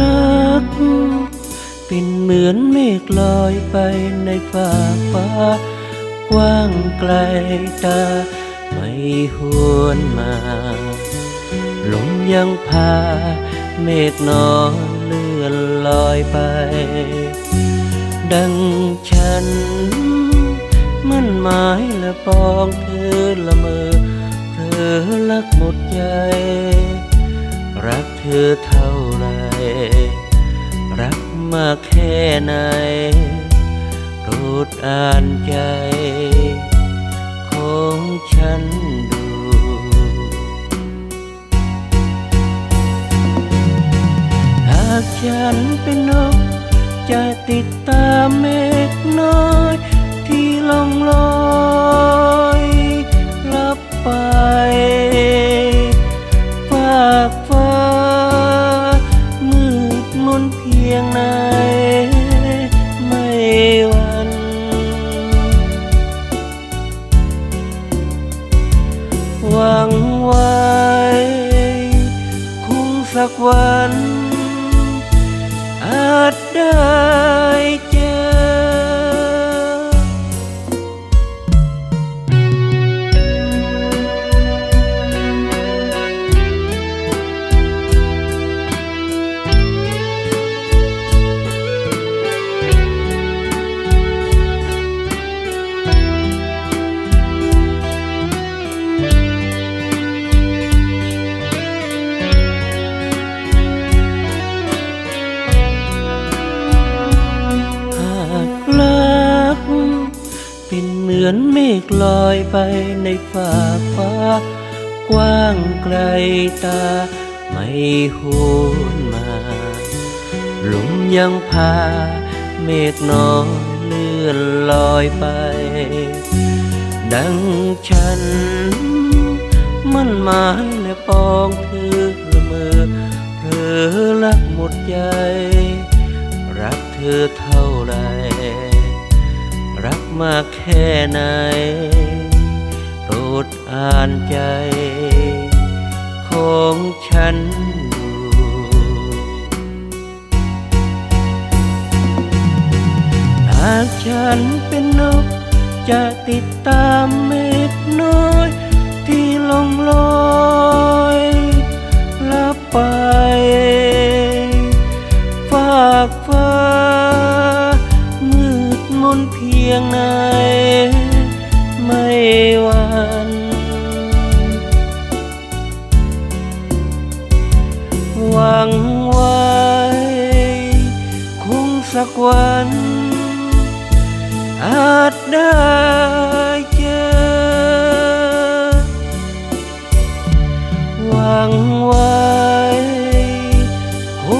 ลัก เป็นเหมือนเมฆลอยไปในฝ่าฟ้ากว้างไกลตา ไม่หวนมาลมยังพา เมฆนอนเลื่อนลอยไป ดังฉัน มั่นหมายและปองเธอละเมอเธอรักหมดใจ รักเธอเท่าไร ไหนโปรดอ่านใจ ของฉันดู หากฉันเป็นนก จะติดตามเมฆน้อย ที่ล่องลอยลับไป ไว้ คงสักวัน อาจได้ เป็นเหมือนเมฆลอยไปในฟ้าฟ้า กว้างไกลตาไม่หวนมาลมยังพา เมฆน้อยเลื่อนลอยไป ดังฉัน มันหมายและปองเธอละเมอเธอรักหมดใจ รักเธอเท่าไร รักมากแค่ไหน โปรดอ่านใจ ของฉันดูหากฉันเป็นนกจะติดตามเมฆน้อย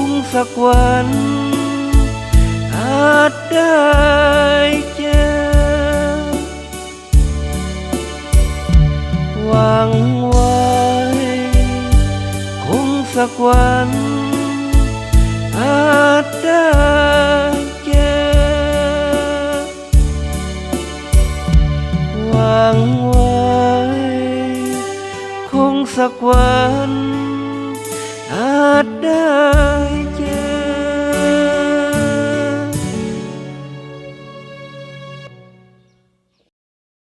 งสักวันอาจได้เจอหวังไว้ค hoàng hoai khung sắc quan hát đời